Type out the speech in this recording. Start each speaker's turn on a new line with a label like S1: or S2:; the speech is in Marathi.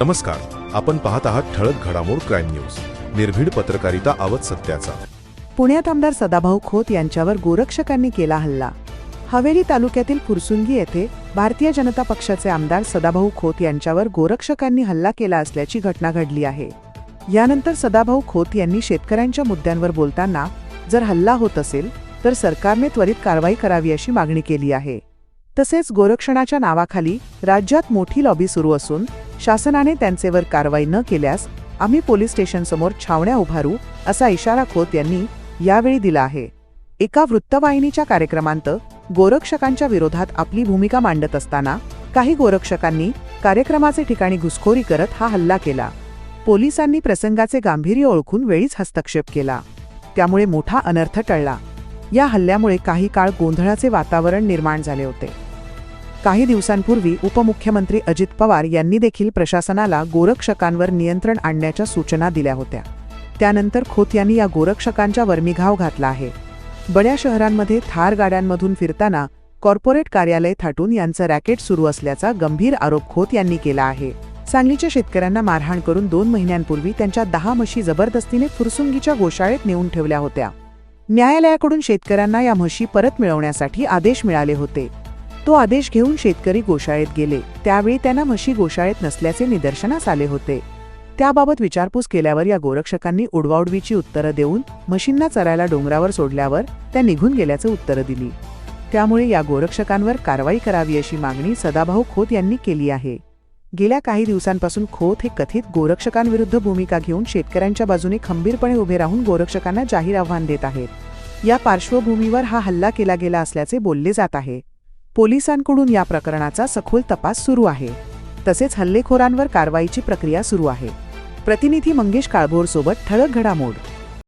S1: नमस्कार. आपण पाहत आहात ठळक घडामोड क्राईम न्यूज. निर्भीड पत्रकारिता आवत सत्याचा.
S2: पुण्यात आमदार सदाभाऊ खोत यांच्यावर गोरक्षकांनी केला हल्ला. हवेली तालुक्यातील फुरसुंगी येथे भारतीय जनता पक्षाचे आमदार सदाभाऊ खोत यांच्यावर गोरक्षकांनी हल्ला केला असल्याची घटना घडली आहे. यानंतर सदाभाऊ खोत यांनी शेतकऱ्यांच्या मुद्द्यांवर बोलताना जर हल्ला होत असेल तर सरकारने त्वरित कारवाई करावी अशी मागणी केली आहे. तसेच गोरक्षणाच्या नावाखाली राज्यात मोठी लॉबी सुरू असून शासनाने त्यांचेवर कारवाई न केल्यास आम्ही पोलीस स्टेशनसमोर छावण्या उभारू असा इशारा खोत यांनी यावेळी दिला आहे. एका वृत्तवाहिनीच्या कार्यक्रमांत गोरक्षकांच्या विरोधात आपली भूमिका मांडत असताना काही गोरक्षकांनी कार्यक्रमाचे ठिकाणी घुसखोरी करत हा हल्ला केला. पोलिसांनी प्रसंगाचे गांभीर्य ओळखून वेळीच हस्तक्षेप केला. त्यामुळे मोठा अनर्थ टळला. या हल्ल्यामुळे काही काळ गोंधळाचे वातावरण निर्माण झाले होते. काही दिवसांपूर्वी उपमुख्यमंत्री अजित पवार यांनी देखील प्रशासनाला गोरक्षकांवर नियंत्रण आणण्याच्या सूचना दिल्या होत्या. त्यानंतर खोत यांनी या गोरक्षकांच्या वर्मीघाव घातला आहे. बड्या शहरांमध्ये थार गाड्यांमधून फिरताना कॉर्पोरेट कार्यालय थाटून यांचं रॅकेट सुरू असल्याचा गंभीर आरोप खोत यांनी केला आहे. सांगलीच्या शेतकऱ्यांना मारहाण करून दोन महिन्यांपूर्वी त्यांच्या दहा म्हशी जबरदस्तीने फुरसुंगीच्या गोशाळेत नेऊन ठेवल्या होत्या. न्यायालयाकडून शेतकऱ्यांना या म्हशी परत मिळवण्यासाठी आदेश मिळाले होते. तो आदेश घेऊन शेतकरी गोशाळेत गेले. त्यावेळी त्यांना म्हशी गोशाळेत नसल्याचे निदर्शनास आले होते. त्याबाबत विचारपूस केल्यावर या गोरक्षकांनी उडवाउडवीची उत्तरं देऊन म्हशींना चरायला डोंगरावर सोडल्यावर त्या निघून गेल्याचं उत्तरं दिली. त्यामुळे या गोरक्षकांवर कारवाई करावी अशी मागणी सदाभाऊ खोत यांनी केली आहे. गेल्या काही दिवसांपासून खोत हे कथित गोरक्षकांविरुद्ध भूमिका घेऊन शेतकऱ्यांच्या बाजूने खंबीरपणे उभे राहून गोरक्षकांना जाहीर आव्हान देत आहेत. या पार्श्वभूमीवर हा हल्ला केला गेला असल्याचे बोलले जात आहे. पोलिसांकडून या प्रकरणाचा सखोल तपास सुरू आहे. तसेच हल्लेखोरांवर कारवाईची प्रक्रिया सुरू आहे. प्रतिनिधी मंगेश काळभोरसोबत ठळक घडामोड.